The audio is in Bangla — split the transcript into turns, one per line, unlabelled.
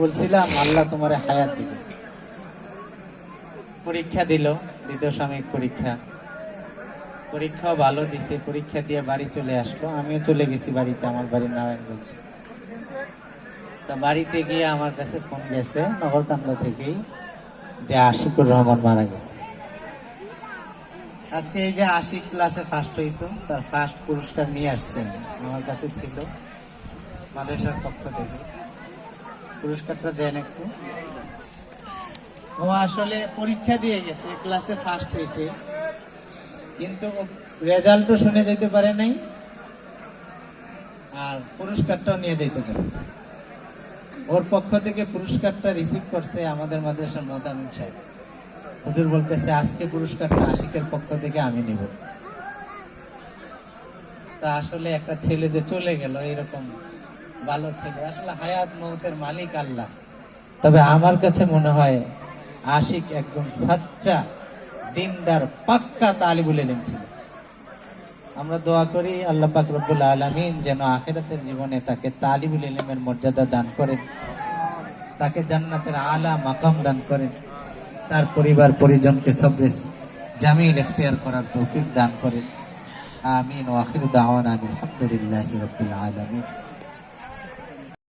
বলছিলাম, আল্লাহ তোমার হায়াত দিবে। পরীক্ষা দিল, দ্বিতীয় সাময়িক পরীক্ষা। পরীক্ষাও ভালো দিছে, পরীক্ষা দিয়ে বাড়ি চলে আসলো। আমিও চলে গেছি বাড়িতে, আমার বাড়ি নারায়ণগঞ্জ। তা বাড়িতে গিয়ে আমার কাছে ফোন গেছে, নগরকান্দা থেকেই, যে আশিকুর রহমান মারা গেছে। আজকে এই যে আশিক ক্লাসে ফার্স্ট হইতো, তার ফার্স্ট পুরস্কার নিয়ে আসছেন, আমার কাছে ছিল, মাদ্রাসার পক্ষ থেকে। পুরস্কারটা দেন একটু। ও আসলে পরীক্ষা দিয়ে গেছে ক্লাসে ফার্স্ট হয়েছে। কিন্তু রেজাল্টও শুনে যেতে পারে নাই, আর পুরস্কারটাও নিয়ে যেতে পারে ওর পক্ষ থেকে পুরস্কারটা রিসিভ করছে আমাদের মাদ্রাসার মোদামিন সাহেব। হুজুর বলতেছে, আজকে পুরস্কারটা আশিকের পক্ষ থেকে আমি নিব। তা আসলে একটা ছেলে যে চলে গেল, এরকম ভালো ছেলে। আসলে হায়াত মৌতের মালিক আল্লাহ। তবে আমার কাছে মনে হয় আশিক একজন সাচ্চা, দিনদার, পাক্কা তালিবুল ইলম ছিল। আমরা দোয়া করি আল্লাহ পাক রব্বুল আলামিন যেন আখেরাতের জীবনে তাকে তালিবুল ইলমের মর্যাদা দান করেন, তাকে জান্নাতের আলা মাকাম দান করেন, তার পরিবার পরিজনকে সবরে জামিল এখতিয়ার করার তৌফিক দান করেন। আমিন ওয়াখির দাওয়ানা আলহামদুলিল্লাহি রাব্বিল আলামিন।